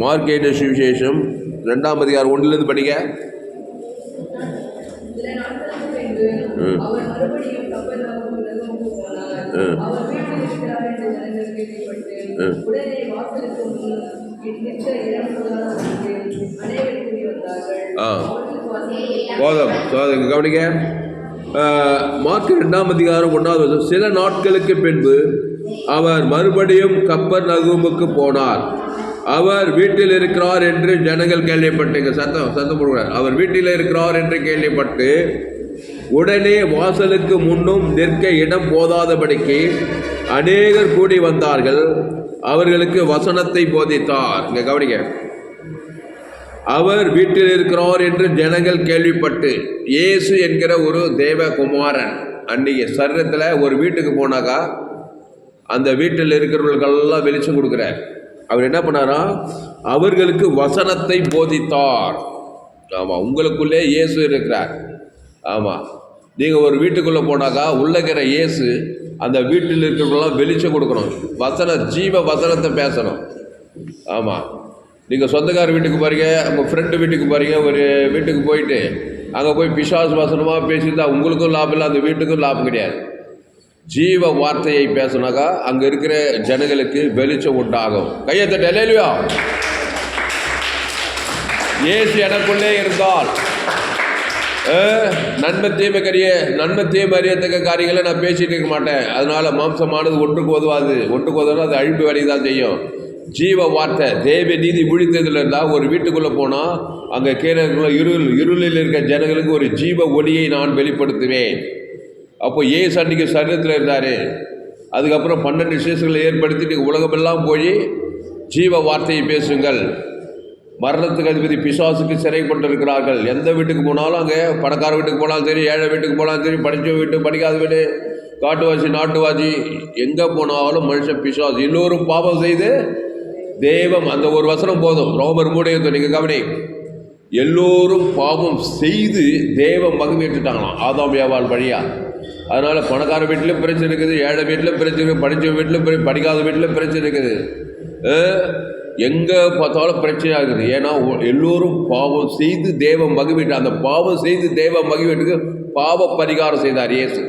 Market சுவிசேஷம் ரெண்டாம் அதிகாரம் ஒன்றிலிருந்து படிக்க ம். ம். ஆ. போதும் கவனிக்க மார்க் ரெண்டாம் அதிகாரம் ஒன்றாவது சில நாட்களுக்கு பின்பு அவர் மறுபடியும் கப்பர் நகுமுக்கு போனார். அவர் வீட்டில் இருக்கிறார் என்று ஜனங்கள் கேள்விப்பட்டீங்க சத்தம் சத்தம் போடுகிறார். அவர் வீட்டில் இருக்கிறார் என்று கேள்விப்பட்டு உடனே வாசலுக்கு முன்னும் நிற்க இடம் போதாதபடிக்கு அநேகர் கூடி வந்தார்கள். அவர்களுக்கு வசனத்தை போதித்தார். இங்கே கவனிக்க அவர் வீட்டில் இருக்கிறார் என்று ஜனங்கள் கேள்விப்பட்டு இயேசு என்கிற ஒரு தேவகுமாரன் அன்றைக்கி சரீரத்தில் ஒரு வீட்டுக்கு போனாக்கா அந்த வீட்டில் இருக்கிறவர்களுக்கெல்லாம் வெளிச்சம் கொடுக்குறார். அவர் என்ன பண்ணாரா? அவர்களுக்கு வசனத்தை போதித்தார். ஆமாம் உங்களுக்குள்ளே இயேசு இருக்கிறார். ஆமாம் நீங்கள் ஒரு வீட்டுக்குள்ளே போனாக்கா உள்ளக்கிற இருக்கிற இயேசு அந்த வீட்டில் இருக்கிறவங்களாம் வெளிச்சம் கொடுக்கணும். வசன ஜீவ வசனத்தை பேசணும். ஆமாம் நீங்கள் சொந்தக்கார வீட்டுக்கு போகிறீங்க உங்கள் ஃப்ரெண்டு வீட்டுக்கு போகிறீங்க ஒரு வீட்டுக்கு போயிட்டு அங்கே போய் பிசாஸ் வசனமாக பேசியிருந்தால் உங்களுக்கும் லாபம் இல்லை அந்த வீட்டுக்கும் லாபம் கிடையாது. ஜீவ வார்த்தையை பேசுனாக்கா அங்கே இருக்கிற ஜனங்களுக்கு வெளிச்சம் உண்டாகும். கையை தட்ட இல்லையா எனக்குள்ளே இருந்தால் நன்மை தீமை கரிய நன்மை தீமை அறியத்தக்க காரியங்களை நான் பேசிட்டு இருக்க மாட்டேன். அதனால மாம்சமானது ஒன்றுக்கு உதவாது ஒன்றுக்கு உதவாது அது அழிப்பு வேலையை தான் செய்யும். ஜீவ வார்த்தை தேவ நீதி முழித்ததில் இருந்தால் ஒரு வீட்டுக்குள்ளே போனால் அங்கே கீழே இருக்கிற இருள் இருளில் இருக்க ஜனங்களுக்கு ஒரு ஜீவ ஒளியை நான் வெளிப்படுத்துவேன். அப்போ ஏசு அன்னைக்கு சரீரத்தில் இருந்தார். அதுக்கப்புறம் பன்னெண்டு விசேஷங்களை ஏற்படுத்திட்டு உலகமெல்லாம் போய் ஜீவ வார்த்தையை பேசுங்கள். மரணத்துக்கு அதிபதி பிசாசுக்கு சிறைப்பட்டிருக்கிறார்கள் எந்த வீட்டுக்கு போனாலும் அங்கே பணக்கார வீட்டுக்கு போனாலும் சரி ஏழை வீட்டுக்கு போனாலும் சரி படித்த வீட்டு படிக்காத வீடு காட்டுவாசி நாட்டுவாசி எங்கே போனாலும் மனுஷன் பிசாசு. எல்லோரும் பாவம் செய்து தெய்வம். அந்த ஒரு வசனம் போதும். ரோமர் மூடையத்தை நீங்கள் கவனி எல்லோரும் பாவம் செய்து தேவ மகிமையிட்டுட்டாங்களாம் ஆதாம் வியாபால் வழியாக அதனால் பணக்கார வீட்டிலும் பிரச்சனை இருக்குது ஏழை வீட்டிலும் பிரச்சனை இருக்குது படித்த வீட்டிலும் படிக்காத வீட்டிலும் பிரச்சனை இருக்குது. எங்கே பார்த்தாலும் பிரச்சனையாக இருக்குது. ஏன்னா எல்லோரும் பாவம் செய்து தேவம் மகிழ்விட்டு அந்த பாவம் செய்து தேவம் மகிழ்விட்டுக்கு பாவ பரிகாரம் செய்தார் இயேசு.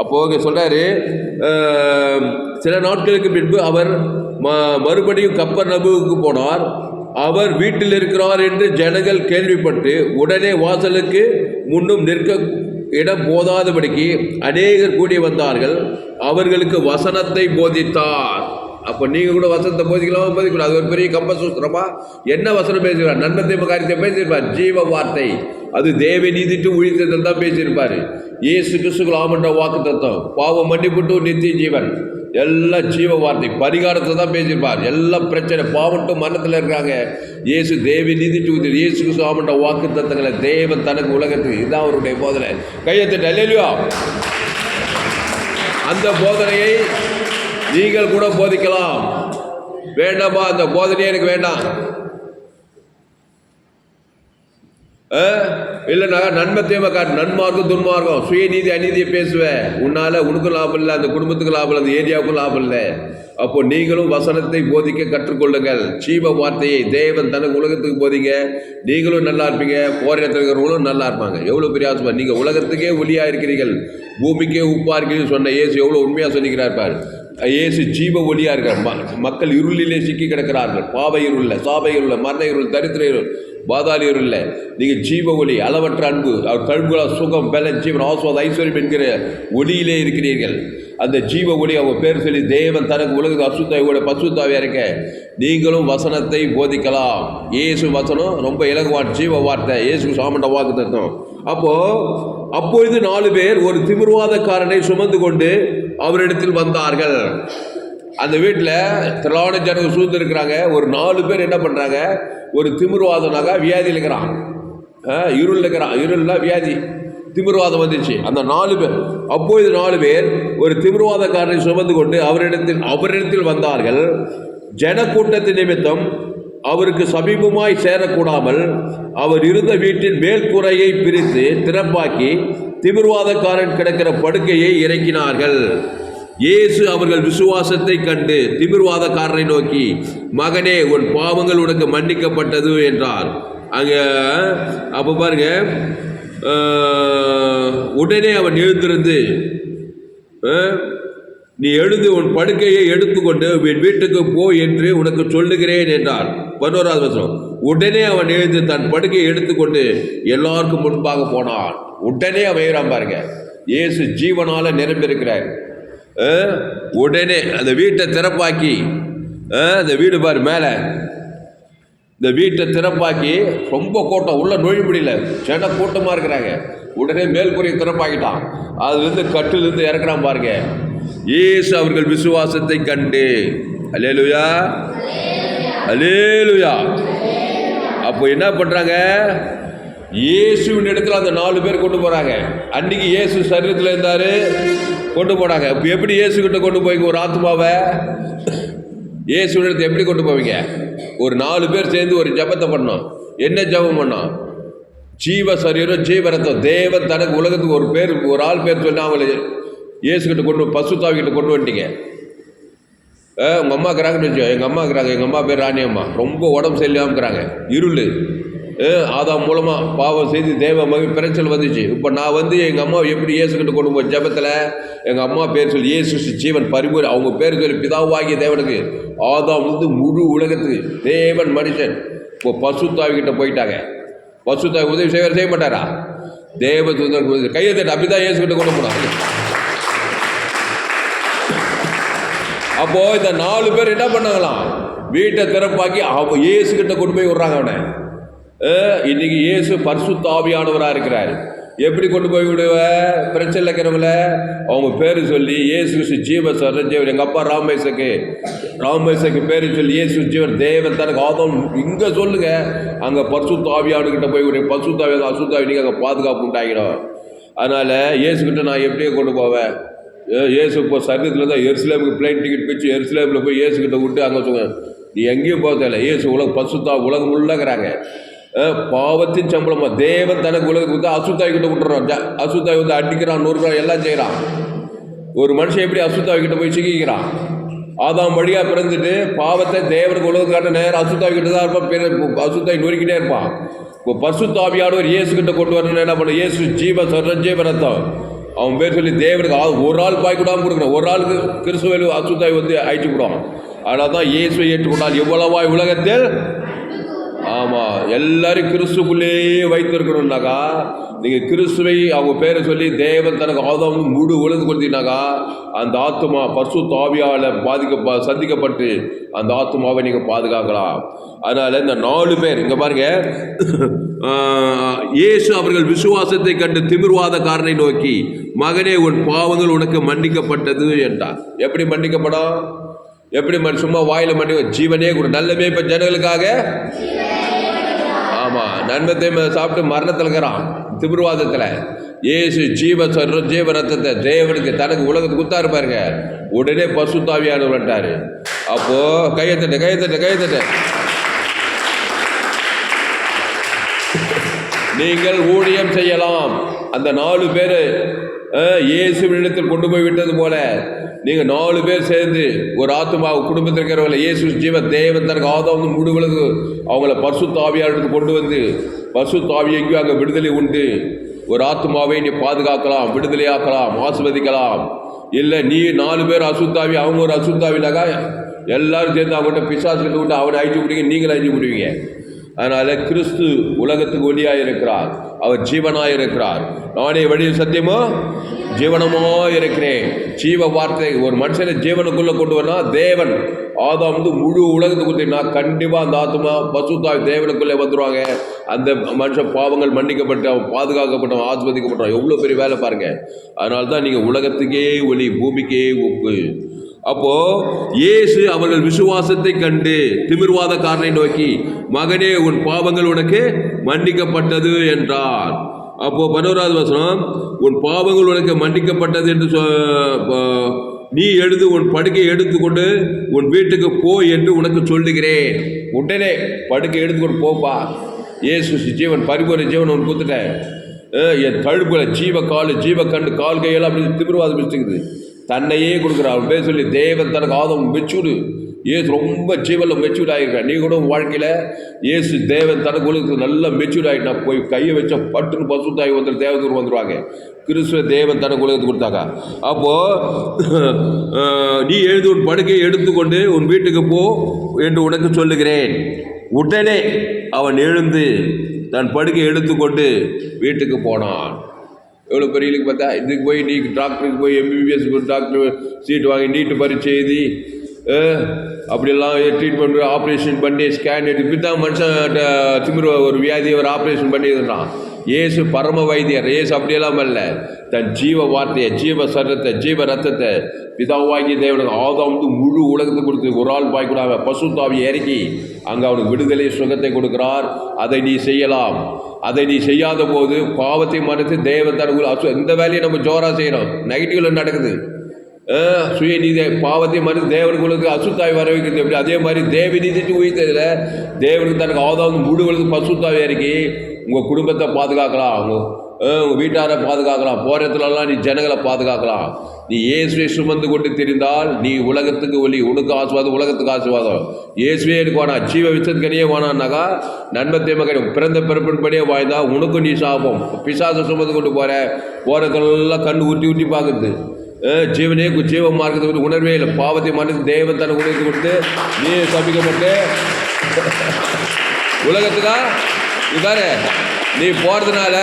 அப்போ இங்கே சில நாட்களுக்கு பின்பு அவர் ம மறுபடியும் கப்பர் நபுவுக்கு போனார். அவர் வீட்டில் இருக்கிறார் என்று ஜனங்கள் கேள்விப்பட்டு உடனே வாசலுக்கு முன்னும் நிற்க இடம் போதாதபடிக்கு அநேகர் கூடி வந்தார்கள். அவர்களுக்கு வசனத்தை போதித்தார். அப்போ நீங்கள் கூட வசனத்தை போதிக்கலாமா போதிக்கலாம் அது ஒரு பெரிய கம்பசூத்திரமா என்ன வசனம் பேசுகிறார் நன்மை தீமை காரியத்தை பேசியிருப்பார். ஜீவ வார்த்தை. அது தேவை நீதிட்டு உழித்ததில் தான் பேசியிருப்பார். ஏசு கிறிஸ்துக்குள் ஆமன்ற வாக்கு தத்துவம். பாவம் மன்னிப்புட்டு நித்திய ஜீவன். எல்லாம் ஜீவ வார்த்தை பரிகாரத்தை தான் பேசியிருப்பார். எல்லாம் பிரச்சனை பாவட்டு மரணத்தில் இருக்காங்க இயேசு தேவி நீதி ஊத்தி இயேசு சுவாமிட்ட வாக்கு தத்தங்களை தேவன் தனக்கு உலகத்துக்கு இதுதான் அவருடைய போதனை. கையெழுத்து இல்லையா அந்த போதனையை நீங்கள் கூட போதிக்கலாம். வேண்டாமா அந்த போதனையே எனக்கு வேண்டாம். இல்லைனா நன்மை தீமை காட்டு நன்மார்க்கம் துன்மார்க்கம். சுயநீதி அநீதியை பேசுவேன் உன்னால் உனக்கும் லாபம் இல்லை அந்த குடும்பத்துக்கு லாபம் இல்லை அந்த ஏரியாவுக்கும் லாபம் இல்லை. அப்போ நீங்களும் வசனத்தை போதிக்க கற்றுக்கொள்ளுங்கள். ஜீவ வார்த்தையை தேவன் தனக்கு உலகத்துக்கு போதிங்க. நீங்களும் நல்லா இருப்பீங்க போகிற இடத்துல இருக்கிறவங்களும் நல்லா இருப்பாங்க. எவ்வளோ பெரிய ஆசை நீங்கள் உலகத்துக்கே ஒளியாக இருக்கிறீர்கள். பூமிக்கே உப்பாக இருக்கிறீர்கள் சொன்ன ஏசு எவ்வளோ உண்மையாக சொல்லிக்கிறார் பார். இயேசு ஜீவ ஒளியாக இருக்கார் மக்கள் இருளிலே சிக்கி கிடக்கிறார்கள். பாவை இருளில் சாபை இருளில் மரண இருள் தரித்திர இருள். பாதாளி இல்லை. நீங்கள் ஜீவ ஒளி அளவற்ற அன்பு அவர் கழுகுலா சுகம் பலன் ஜீவன் ஆஸ்வாத ஐஸ்வர்யம் என்கிற ஒளியிலே இருக்கிறீர்கள். அந்த ஜீவ ஒளி அவங்க பேர் சொல்லி தேவன் தனக்கு அசுத்தாவை அசுத்தாவோட பசுத்தாவே இருக்க. நீங்களும் வசனத்தை போதிக்கலாம். இயேசு வசனம் ரொம்ப இலகுவான் ஜீவ வார்த்தை. இயேசு சாமண்ட வாக்கு தத்தம் அப்போது அப்பொழுது நாலு பேர் ஒரு திமிர்வாதக்காரனை சுமந்து கொண்டு அவரிடத்தில் வந்தார்கள். அந்த வீட்டில் திரளான ஜனங்க சூழ்ந்து இருக்கிறாங்க ஒரு நாலு பேர் என்ன பண்ணுறாங்க ஒரு திமிர்வாதனாக வியாதியில் இருக்கிறான். இருள் இருக்கிறான். இருள்னா வியாதி. திமிர்வாதம் வந்துச்சு. அந்த நாலு பேர் அப்பொழுது நாலு பேர் ஒரு திமிர்வாதக்காரனை சுமந்து கொண்டு அவரிடத்தில் அவரிடத்தில் வந்தார்கள். ஜனக்கூட்டத்தின் நிமித்தம் அவருக்கு சமீபமாய் சேரக்கூடாமல் அவர் இருந்த வீட்டின் மேல்கூரையை பிரித்து திறப்பாக்கி திமிர்வாதக்காரன் கிடக்கிற படுக்கையை இறக்கினார்கள். இயேசு அவர்கள் விசுவாசத்தை கண்டு திமிர்வாதக்காரரை நோக்கி மகனே உன் பாவங்கள் உனக்கு மன்னிக்கப்பட்டது என்றார். அங்கே அப்போ பாருங்க உடனே அவன் எழுந்திருந்து நீ எழுந்து உன் படுக்கையை எடுத்துக்கொண்டு என் வீட்டுக்கு போ என்று உனக்கு சொல்லுகிறேன் என்றார். பதினோராவது வருஷம் உடனே அவன் எழுந்து தன் படுக்கையை எடுத்துக்கொண்டு எல்லாருக்கும் முன்பாக போனான். உடனே அவன் பாருங்க. இயேசு ஜீவனால நிரம்பியிருக்கிறார். உடனே அந்த வீட்டை திறப்பாக்கி இந்த அந்த வீடு பாரு மேலே. இந்த வீட்டை திறப்பாக்கி ரொம்ப கூட்டம் உள்ள நுழைய முடியல. சென கூட்டமாக இருக்கிறாங்க. உடனே மேல்கூரையை திறப்பாக்கிட்டான். அதுலேருந்து கட்டிலிருந்து இறக்குறான் பாருங்க. ஏசு அவர்கள் விசுவாசத்தை கண்டு. அலேலுயா அலேலுயா அப்போ என்ன பண்ணுறாங்க இயேசுவின் இடத்துல அந்த நாலு பேர் கொண்டு போகிறாங்க அன்றைக்கி இயேசு சரீரத்தில் இருந்தார் கொண்டு போனாங்க. இப்போ எப்படி இயேசுக்கிட்ட கொண்டு போய் ஒரு ஆத்மாவை இயேசுவின் இடத்தை எப்படி கொண்டு போவீங்க? ஒரு நாலு பேர் சேர்ந்து ஒரு ஜெபத்தை பண்ணோம். என்ன ஜெபம் பண்ணோம்? ஜீவ சரீரம் ஜீவரத்தம் தேவன் தனக்கு உலகத்துக்கு ஒரு பேர் ஒரு ஆள் பேர் சொல்லி அவங்கள இயேசுக்கிட்ட கொண்டு பசுத்தாவ்கிட்ட கொண்டு வந்துட்டீங்க. உங்கள் அம்மா இருக்கிறாங்கன்னு வச்சோ எங்கள் அம்மா இருக்கிறாங்க. எங்கள் அம்மா பேர் ராணி அம்மா ரொம்ப உடம்பு சரியில்லாமல் இருக்கிறாங்க. இருள். ஆதாம் மூலமாக பாவம் செய்து தேவ மகி பிரச்சனை வந்துச்சு. இப்போ நான் வந்து எங்கள் அம்மா எப்படி இயேசு கொண்டு போய் ஜெபத்தில் எங்கள் அம்மா பேர் சொல்லி இயேசு ஜீவன் பரிமுறை அவங்க பேர் சொல்லி பிதாவாகிய தேவனுக்கு ஆதாம் வந்து முழு உலகத்துக்கு தேவன் மனுஷன். இப்போ பசுத்தாவிக்கிட்ட போயிட்டாங்க. பசுத்தாவி உதவி செய்வார் செய்ய மாட்டாரா? தேவ தூதருக்கு கையை தட்டு அப்படிதான் இயேசு கிட்ட கொண்டு போனாங்க அப்போது இந்த நாலு பேர் என்ன பண்ணாங்களாம்? வீட்டை திறப்பாக்கி அவன் இயேசு கிட்ட கொண்டு போய் விட்றாங்க அவனை. இன்னைக்கு இயேசு பரிசுத்தாவியானவராக இருக்கிறார். எப்படி கொண்டு போய் விடுவ? பிரச்சனை இருக்கிறவங்கள அவங்க பேர் சொல்லி இயேசு ஜீவன் ஜீவ சரஞ்சீவன் எங்கள் அப்பா ராமேசக்கு. ராமேசக்கு பேர் சொல்லி இயேசு ஜீவன். தேவன் தனக்கு ஆதம். இங்கே சொல்லுங்க. அங்கே பரிசுத்தாவியானுக்கிட்ட போய் விடுங்க பரிசுத்தாவி அசுத்தாவி நீங்கள் அங்கே பாதுகாப்பு உண்டாகிடும் அதனால் இயேசுக்கிட்ட நான் எப்படியே கொண்டு போவேன்? இயேசு இப்போ சரீரத்தில் தான் எருசலேமுக்கு பிளைன் டிக்கெட் பிடிச்சி எருசலேமில் போய் இயேசுக்கிட்ட விட்டு அங்கே சொல்லுங்க நீ எங்கேயும் போக தேவையில்லை இயேசு உலக பசுத்தா உலகம் உள்ளங்கிறாங்க. பாவத்தின் சம்பளமா. தேவன் தனக்கு உலகத்துக்கு கொடுத்தா அசுத்தாய் கிட்ட விட்டுறான். அசுத்தாய் வந்து அடிக்கிறான் நொறுக்கிறான் எல்லாம் செய்கிறான் ஒரு மனுஷன் எப்படி அசுத்தாய் கிட்ட போய் சிக்கிக்கிறான்? ஆதாம் வழியாக பிறந்துட்டு பாவத்தை தேவனுக்கு உலகத்துக்கான நேரம் அசுத்தாய் கிட்ட தான் இருப்பான். பிற- அசுத்தாய் நொறுக்கிட்டே இருப்பான். இப்போ பசுத்தாவியானவர் இயேசு கிட்ட கொண்டு வரணும்னு என்ன பண்ண இயேசு ஜீவ சரஞ்சீவ ரத்தம் அவன் பேர் சொல்லி தேவனுக்கு ஒரு ஆள் பாய் கூடாமல் கொடுக்குறான் ஒரு ஆளுக்கு கிறிஸ்துவ அசுத்தாய் வந்து அழிச்சு விடுவான். அதனால தான் இயேசுவை ஏற்றுக்கொண்டால் எவ்வளவாய் உலகத்தில் ஆமாம் எல்லாரும் கிறிஸ்துக்குள்ளேயே வைத்திருக்கணும்னாக்கா நீங்கள் கிறிஸ்துவை அவங்க பேரை சொல்லி தேவன் தனக்கு ஆதம் முழு உலகு கொடுத்தீங்கனாக்கா அந்த ஆத்மா பசு தாவியால் பாதிக்க சந்திக்கப்பட்டு அந்த ஆத்மாவை நீங்கள் பாதுகாக்கலாம். அதனால் இந்த நாலு பேர் இங்கே பாருங்க இயேசு அவர்கள் விசுவாசத்தை கண்டு திமிர்வாதக்காரனை நோக்கி மகனே உன் பாவங்கள் உனக்கு மன்னிக்கப்பட்டது என்றார். எப்படி மன்னிக்கப்படும்? எப்படி மன் சும்மா வாயில் மட்டும் ஜீவனே கொடு. நல்லமே இப்போ ஜனங்களுக்காக? ஆமாம் நன்மத்தை சாப்பிட்டு மரணத்தில் இருக்கிறான். திமிர்வாதத்தில். இயேசு ஜீவ சொல்ற ஜீவ ரத்தத்தை தேவனுக்கு தனக்கு உலகத்துக்கு குத்தாரு பாருங்க. உடனே பசுத்தாவியானவர் வந்துட்டாரு. அப்போ கையத்தட்டு கையத்தட்டு கையத்தட்டு நீங்கள் ஊழியம் செய்யலாம். அந்த நாலு பேர் இயேசுவினிடத்தில் கொண்டு போய் விட்டது போல. நீங்கள் நாலு பேர் சேர்ந்து ஒரு ஆத்மா குடும்பத்தில் இருக்கிறவங்களை இயேசு ஜீவ தேவன் தனக்கு ஆதாம் முழு அவங்கள பசு தாவியாருக்கு கொண்டு வந்து பசு தாவி அங்கே விடுதலை உண்டு. ஒரு ஆத்மாவை நீ பாதுகாக்கலாம் விடுதலையாக்கலாம் ஆசிர்வதிக்கலாம். இல்லை நீ நாலு பேர் அசுத்தாவி அவங்க ஒரு அசுத்தாவினாக்கா எல்லாரும் சேர்ந்து அவங்ககிட்ட பிசாசுகிட்ட விட்டு அவனை அழிச்சு விடுவீங்க நீங்களும் அழிச்சு விடுவீங்க அதனால் கிறிஸ்து உலகத்துக்கு ஒளியாக இருக்கிறார் அவர் ஜீவனாய் இருக்கிறார். நானே வழியில் சத்தியமோ? ஜீவனமோ இருக்கிறேன். ஜீவ வார்த்தை ஒரு மனுஷனை ஜீவனுக்குள்ளே கொண்டு வரனா தேவன். ஆதா வந்து முழு உலகத்துக்கு கொடுத்தீங்கன்னா கண்டிப்பாக அந்த ஆத்மா பசுத்தாய் தேவனுக்குள்ளே வந்துருவாங்க. அந்த மனுஷன் பாவங்கள் மன்னிக்கப்பட்ட அவன் பாதுகாக்கப்பட்டவன் ஆஸ்வதிக்கப்பட்டவன் எவ்வளோ பெரிய வேலை பாருங்க. அதனால தான் நீங்கள் உலகத்துக்கே ஒளி பூமிக்கே உப்பு. அப்போ இயேசு அவர்கள் விசுவாசத்தை கண்டு திமிர்வாதக்காரனை நோக்கி மகனே உன் பாவங்கள் உனக்கு மன்னிக்கப்பட்டது என்றார். அப்போ பதினோராவது வசனம் உன் பாவங்கள் உனக்கு மன்னிக்கப்பட்டது என்று சொ- நீ எழுது உன் படுக்கையை எடுத்துக்கொண்டு உன் வீட்டுக்கு போ என்று உனக்கு சொல்லுகிறேன். உடனே படுக்கை எடுத்துக்கொண்டு போப்பா. இயேசு ஜீவன் பரிபூர ஜீவன் உன் கொடுத்துட்டேன் என் தழுப்புல ஜீவ கால் ஜீவ கண்டு கால் கையெல்லாம் அப்படி திமிர்வாதம் பிடிச்சிக்குது தன்னையே கொடுக்குறார் அவர் பேர் சொல்லி தேவன் தனக்கு ஆதம் மெச்சூடு ஏசு ரொம்ப ஜீவனில் மெச்சூர்ட் ஆகிருக்கேன் நீ கூட உன் வாழ்க்கையில் ஏசு தேவன் தனக்கு நல்ல மெச்சூர்ட் ஆகிட்டு போய் கையை வச்ச பட்டுன்னு பசுத்தாய் வந்துட்டு தேவதூர் வந்துடுவாங்க கிறிஸ்துவ தேவன் தனக்கு உலகத்துக்கு கொடுத்தாங்க அப்போது நீ எழுதி உன் படுக்கையை எடுத்துக்கொண்டு உன் வீட்டுக்கு போ என்று உனக்கு சொல்லுகிறேன். உடனே அவன் எழுந்து தன் படுக்கையை எடுத்துக்கொண்டு வீட்டுக்கு போனான். எவ்வளோ பெரிய பார்த்தா இதுக்கு போய் நீ டாக்டருக்கு போய் எம்பிபிஎஸ் டாக்டர் சீட் வாங்கி நீட்டு பரீட்சை எழுதி அப்படிலாம் அப்படியெல்லாம் ட்ரீட்மெண்ட் ஆப்ரேஷன் பண்ணி ஸ்கேன் எடுத்து இப்படி தான் மனுஷன் திமிர ஒரு வியாதி ஒரு ஆப்ரேஷன் பண்ணி ஏசு பரம வைத்தியர் ஏசு அப்படியெல்லாம் அல்ல. தன் ஜீவ வார்த்தையை ஜீவ சரத்தை ஜீவ ரத்தத்தை பிதாவாகி தேவனுக்கு ஆதாம் வந்து முழு உலகத்துக்கு கொடுத்து ஒரு ஆள் பாய்க்கூடாங்க பசுத்தாவி இறக்கி அங்கே அவனுக்கு விடுதலை சுகத்தை கொடுக்கிறார். அதை நீ செய்யலாம். அதை நீ செய்யாத போது பாவத்தை மறைத்து தேவன் தனக்கு அசு இந்த வேலையை நம்ம ஜோராக செய்கிறோம் நெகட்டிவில் நடக்குது. சுயநீதி பாவத்தை மறுத்து தேவனுக்கு அசுத்தாய் வர வைக்கிறது எப்படி? அதே மாதிரி தேவ நீதிட்டு உயிர்த்ததில் தேவனுக்கு தனக்கு ஆதாவது முழு உலகத்துக்கு இறக்கி உங்கள் குடும்பத்தை பாதுகாக்கலாம். உங்கள் உங்கள் வீட்டாரை பாதுகாக்கலாம். போகிற இடத்துலலாம் நீ ஜனங்களை பாதுகாக்கலாம். நீ இயேசுவை சுமந்து கொண்டு தெரிந்தால் நீ உலகத்துக்கு ஒலி உனக்கு ஆசுவாதம் உலகத்துக்கு ஆசுவாதம் இயேசுவே எனக்கு வேணாம் ஜீவ விசத்துக்கனியே வேணான்னாக்கா நன்மத்தை மகன் பிறந்த பிறப்பின்படியே வாய்ந்தால் உனக்கும் நீ சாபம். பிசாசை சுமந்து கொண்டு போகிற போகிறதெல்லாம் கண் ஊட்டி ஊட்டி பார்க்குது ஜீவனே கு- ஜீவ மார்க்கத்தை வந்து உணர்வே இல்லை. பாவத்தை மனது தேவன் தனக்கு உணர்ந்து கொடுத்து நீ சபிக்கப்பட்டு. உலகத்துக்கா? நீ பாரு நீ போகிறதுனால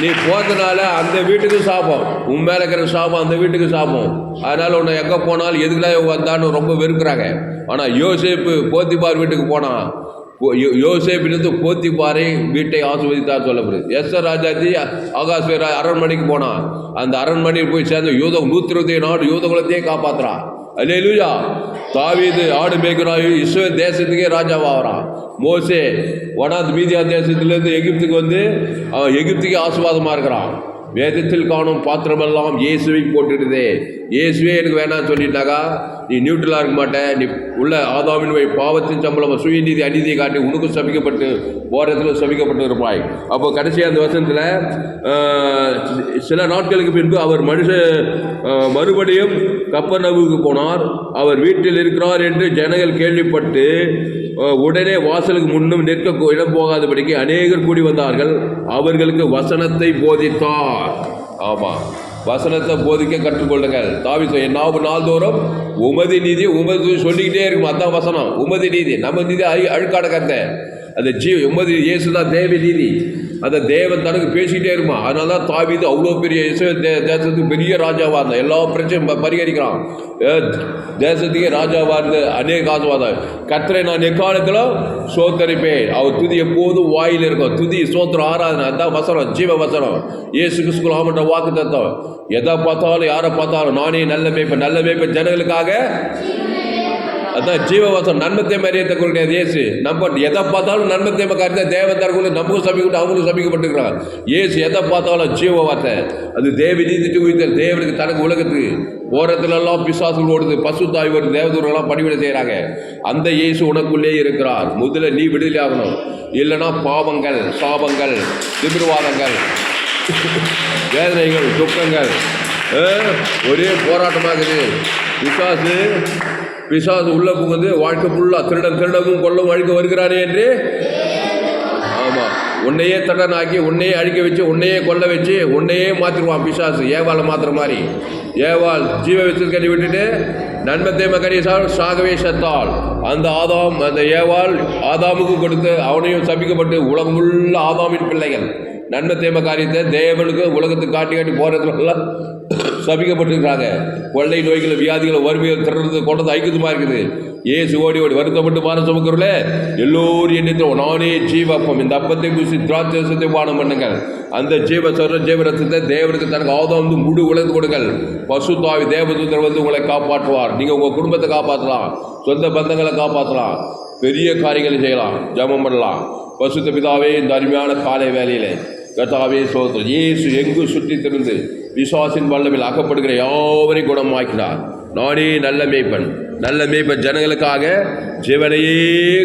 நீ போகிறதுனால அந்த வீட்டுக்கு சாபம். உன் மேலே இருக்கிற சாபம் அந்த வீட்டுக்கு சாபம். அதனால் உன்னை எங்கே போனாலும் எதுக்குலாம் வந்தான்னு ரொம்ப வெறுக்கிறாங்க. ஆனால் யோசிப்பு போத்திபார் வீட்டுக்கு போனான். யோசேப்பிலிருந்து போத்திபாரை வீட்டை ஆசிர்வதித்தார் சொல்லப்படுது. எஸ்ஆர் ராஜாஜி ஆகாஷ் அரண்மனைக்கு போனான் அந்த அரண்மனையில் போய் சேர்ந்து யூத நூற்றி இருபத்தி நாடு யூத குலத்தையே காப்பாற்றுறான் அல்லேலூயா! தாவீது ஆடு மேய்க்கிறாய் இஸ்ரேல் தேசத்துக்கே ராஜாவாகிறான் மோசே வனாத் மீதியா தேசத்துலேருந்து எகிப்துக்கு வந்து அவன் எகிப்துக்கே ஆசீர்வாதமாக இருக்கிறான். வேதத்தில் காணும் பாத்திரமெல்லாம் இயேசுவை போட்டுடுதே இயேசுவே எனக்கு வேணாம்னு சொல்லிட்டாக்கா நீ நியூட்ரலாக இருக்க மாட்டேன் நீ உள்ள ஆதாமின் வை பாவத்தின் சம்பளம் சுயநீதி அநீதியை காட்டி உனக்கும் சபிக்கப்பட்டு போரத்தில் சபிக்கப்பட்டு இருப்பாய் அப்போ கடைசி அந்த வருஷத்தில் சில நாட்களுக்கு பின்பு அவர் மனுஷ மறுபடியும் மறுபடியும் கப்பர்நவுக்கு போனார். அவர் வீட்டில் இருக்கிறார் என்று ஜனங்கள் கேள்விப்பட்டு உடனே வாசலுக்கு முன்னும் நிற்க இடம் போகாதபடிக்கு அநேகர் கூடி வந்தார்கள். அவர்களுக்கு வசனத்தை போதித்தார். ஆமாம் வசனத்தை போதிக்க கற்றுக்கொள்ளுங்கள். தாவி நாவு நாள்தோறும் உமதி நீதி உமது சொல்லிக்கிட்டே இருக்கும். அதான் வசனம். உமதி நீதி நம்ம நீதி அழுக்காட கத்தை அந்த ஜீவ உமதி இயேசு தான் தேவ நீதி அந்த தேவன் தனக்கு பேசிக்கிட்டே இருப்பான் அதனால தான் தாவிது அவ்வளோ பெரிய தேசத்துக்கு பெரிய ராஜாவாக இருந்தான். எல்லா பிரச்சனையும் பரிகரிக்கிறான். ஏ, தேசத்துக்கே ராஜாவாக இருந்து அநேக ஆசுவாதம் கத்தரை நான் எக்காலத்தில் சோத்தரிப்பேன். அவர் துதி எப்போதும் வாயில் இருக்கும். துதி சோத்திரம் ஆராதனை அதான் வசனம் ஜீவ வசனம். இயேசு கிறிஸ்துக்குள் ஆமட்ட வாக்கு தத்தம். எதை பார்த்தாலும் யாரை பார்த்தாலும் நானே நல்ல மேய்ப்பேன் நல்ல மேய்ப்பேன் ஜனங்களுக்காக அதான் ஜீவவாசம் நன்மத்தை மரியத்தை கொடுக்கிறது இயேசு. நம்ம எதை பார்த்தாலும் நன்மத்தை காரியத்தை தேவத்தார்களும் நமக்கும் சபிக்கிட்டு அவங்களும் சபிக்கப்பட்டுக்கிறாங்க இயேசு எதை பார்த்தாலும் ஜீவ அது தேவி நீதிட்டு உயிர்த்த தேவனுக்கு தனக்கு உலகத்துக்கு. ஓரத்துலலாம் பிசாசுகள் ஓடுது. பசு தாய் ஒரு தேவதூரெல்லாம் பணிவிடை செய்கிறாங்க அந்த இயேசு உனக்குள்ளே இருக்கிறார். முதல்ல நீ விடுதலை ஆகணும். இல்லைன்னா பாவங்கள் சாபங்கள் திமிர்வாதங்கள் வேதனைகள் துக்கங்கள் ஒரே ஒரே போராட்டமாகுது. பிசாசு பிசாசு உள்ள புகுந்து வாழ்க்கை ஃபுல்லாக திருடன் திருடமும் கொள்ளவும் அழிக்க வருகிறானே என்று? ஆமாம் உன்னையே தடனாக்கி உன்னையே அழிக்க வச்சு உன்னையே கொல்ல வச்சு உன்னையே மாற்றிடுவான் பிசாசு. ஏவாலை மாத்துற மாதிரி. ஏவாள் ஜீவ வித்துக்கறி விட்டுட்டு நன்மை தேம கறி சாகவே செத்தாள். அந்த ஆதாம் அந்த ஏவாள் ஆதாமுக்கு கொடுத்து அவனையும் சபிக்கப்பட்டு உலகம் உள்ள ஆதாமின் பிள்ளைகள். நன்மை தேம காரியத்தை தேவனுக்கு உலகத்துக்கு காட்டி காட்டி போகிறதுலாம் சபிக்கப்பட்டிருக்கிறாங்க. கொள்ளை நோய்கள் வியாதிகள் வறுமைகள் திறந்து கொண்டது ஐக்கியமாக இருக்குது? ஏசு ஓடி ஓடி வருத்தப்பட்டு மாற சுமக்கிறவர்களே எல்லோரும் எண்ணித்தோம் நானே ஜீவப்பம். இந்த அப்பத்தை பூசி திராட்சத்தை பானம் பண்ணுங்கள். அந்த ஜீவ சொல்ற ஜீவரத்தை தேவனுக்கு தனக்கு ஆதம் வந்து முழு உலர்ந்து கொடுங்கள். பசு தாவி தேவதூதர் வந்து உங்களை காப்பாற்றுவார். நீங்கள் உங்கள் குடும்பத்தை காப்பாற்றலாம். சொந்த பந்தங்களை காப்பாற்றலாம். பெரிய காரியங்களை செய்யலாம். ஜபம் பண்ணலாம். பசுத்த பிதாவே இந்த அருமையான காலை வேலையிலே கதாவே சோதரம் இயேசு எங்கு சுற்றி திருந்து விசுவாசின் வல்லவில் அகப்படுகிற யாவரையும் குணமாக்கினார். நானே நல்ல மேய்ப்பன். நல்ல மேய்ப்பன் ஜனங்களுக்காக ஜீவனையே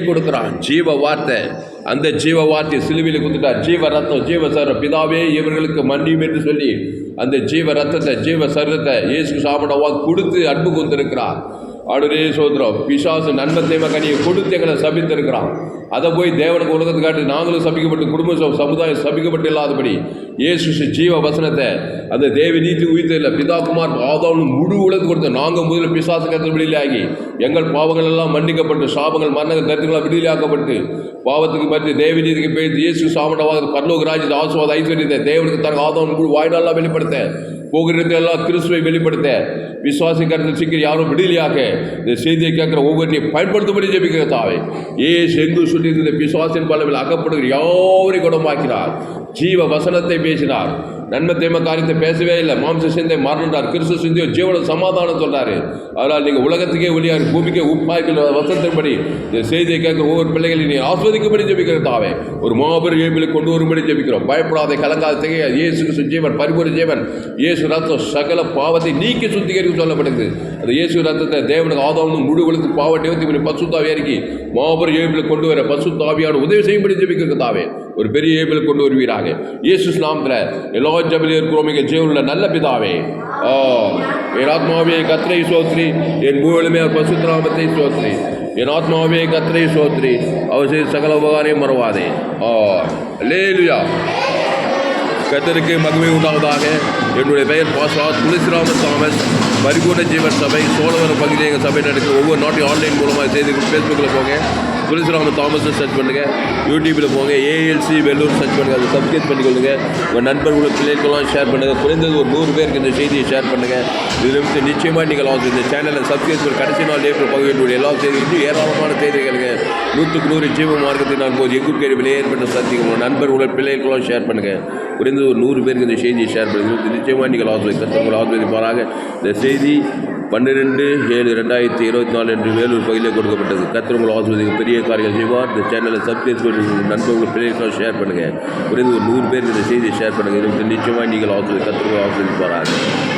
கொடுக்குறான். ஜீவ வார்த்தை. அந்த ஜீவ வார்த்தை சிலுவையில் கொடுத்துட்டார் ஜீவ ரத்தம் ஜீவ சர பிதாவே இவர்களுக்கு மன்னியும் என்று சொல்லி அந்த ஜீவ ரத்தத்தை ஜீவ சரத்தை இயேசு சாப்பிடவா கொடுத்து அன்பு கொண்டிருக்கிறார். ஆடுரே சோதரம் பிசாசு நன்மை தேவை கனியை கொடுத்து எங்களை சபித்திருக்கிறான். அதை போய் தேவனுக்கு உலகத்து காட்டி நாங்களும் சபிக்கப்பட்டு குடும்ப சமுதாயம் சபிக்கப்பட்டு இல்லாதபடி இயேசு ஜீவ வசனத்தை அந்த தேவி நீதி உயிர்த்தில்ல பிதா குமார் ஆதாவும் முழு உலகத்து கொடுத்து நாங்கள் முதல்ல பிசாசு கருத்து விடுதலையாகி எங்கள் பாவங்கள் எல்லாம் மன்னிக்கப்பட்டு சாபங்கள் மரண கருத்துக்களால் விடுதலையாக்கப்பட்டு பாவத்துக்கு பற்றி தேவி நீதிக்கு பேசி இயேசு சாமண்டவாத பரலோக ராஜ்யத்தை ஆசுவாத ஐஸ்வர்யத்தை தேவனுக்கு தனக்கு ஆதாவும் முழு வாய்நாளாக வெளிப்படுத்த போகிறதெல்லாம் கிறிஸ்துவை வெளிப்படுத்த விசுவாசி சீக்கிரம் யாரும் விடுதலையாக இந்த செய்தியை கேட்குற ஒவ்வொருத்தையும் பயன்படுத்தும்படி ஜெபிக்கிற தாவே. ஏசு எங்கு சொல்லி இந்த விசுவாசின் பலவில் அகப்படுகிற யாவரையும் குணமாக்கினார். ஜீவ வசனத்தை பேசினார். நன்மை தேம காரியத்தை பேசவே இல்லை. மாம்ச சிந்தை மறந்தார் கிறிஸ்து சிந்தியோ ஜீவன சமாதானம் சொல்கிறாரு அதனால் நீங்கள் உலகத்துக்கே ஒளியார் பூமிக்கே உப்பாய்க்கிற வசத்தின்படி இந்த செய்தியை கேட்க ஒவ்வொரு பிள்ளைகளையும் நீ ஆஸ்வதிக்கும்படி ஜெபிக்கிற தாவே. ஒரு மாபெரும் ஏபிலை கொண்டு வரும்படி ஜெபிக்கிறோம். பயப்படாத கலங்காத திகைய. இயேசு கிறிஸ்து ஜீவன் பரிபூர் ஜீவன். இயேசு ரத்தம் சகல பாவத்தை நீக்கி சுத்திகரிக்க சொல்லப்படுது அந்த இயேசு ரத்தத்தை தேவனுக்கு ஆதாவும் முழு உலகத்து பாவ நிவர்த்தி பண்ணி இருக்கி மாபெரும் ஏபிலை கொண்டு வர பசுத்தாவியான உதவி செய்யும்படி ஜெபிக்கிற தாவே. ஒரு பெரிய ஏபிள் கொண்டு வருவீராக. இயேசு நாமத்தில் எல்லா ஜபில் இருக்கிறோம். மிக ஜீவனுள்ள நல்ல பிதாவே. ஆ என் ஆத்மாவே கத்திரை சோத்ரி. என் மூவலுமே பசுத்திராமத்தை சோத்ரி. என் ஆத்மாவே கத்திரை சோத்ரி. அவர் செய்த சகல உபகாரையும் மறவாதே. ஆ லேலுயா கத்தருக்கு மகிமை உண்டாவதாக. என்னுடைய பெயர் பாஸ்வா துளசிராமன் தாமஸ். பரிபூர்ண ஜீவன் சபை சோழவர பகுதியில் எங்கள் சபை நடக்கிற ஒவ்வொரு நாட்டையும் ஆன்லைன் மூலமாக செய்து ஃபேஸ்புக்கில் போங்க. துளசிராமன் தாமஸ் சர்ச் பண்ணுங்கள் யூடியூப்பில் போங்க. ஏஎல்சி வெள்ளூர் சர்ச் பண்ணுங்கள் அதை சப்ஸ்கிரைப் பண்ணிக்கொள்ளுங்க. உங்கள் நண்பர்களோட பிள்ளைகளுக்கெல்லாம் ஷேர் பண்ணுங்கள் குறைந்தது ஒரு நூறு பேருக்கு இந்த செய்தியை ஷேர் பண்ணுங்கள் இதில் வந்து நிச்சயமாக நீங்கள் அவங்க இந்த சேனலை சப்ஸ்கிரைப் பண்ணி கடைசி நாள் ஏப்ரல் பகுதியினுடைய எல்லா செய்திகளும் ஏராளமான செய்திகளுங்க நூற்றுக்கு நூறு ஜீவ மார்க்கத்தில் நான் போது எங்கும் பேர் விலையேற்பட்ட சக்தி உங்கள் நண்பர்கள் பிள்ளைகளுக்கெல்லாம் ஷேர் பண்ணுங்கள் குறைந்தது ஒரு நூறு பேருக்கு இந்த செய்தியை ஷேர் பண்ணுங்கள் நிச்சயமாக நீங்கள் ஆசிரியர் கத்தவங்களை ஆசிரியப்பாராக இந்த செய்தி பன்னிரெண்டு ஏழு ரெண்டாயிரத்தி இருபத்தி நாலு என்று வேலூர் பகுதியில் கொடுக்கப்பட்டது. கத்திரங்கள் ஆசிரியர் பெரிய காரியங்கள் செய்வார். இந்த சேனலை சப்ஸ்கிரைப் பண்ணி நண்பர்கள் பிள்ளைகளுக்கெல்லாம் ஷேர் பண்ணுங்கள் குறைந்து ஒரு நூறு பேர் இந்த செய்தியை ஷேர் பண்ணுங்கள் நிச்சயமாக நீங்கள் ஆசிரியர் கத்திரங்களை ஆசிரியப்பாராக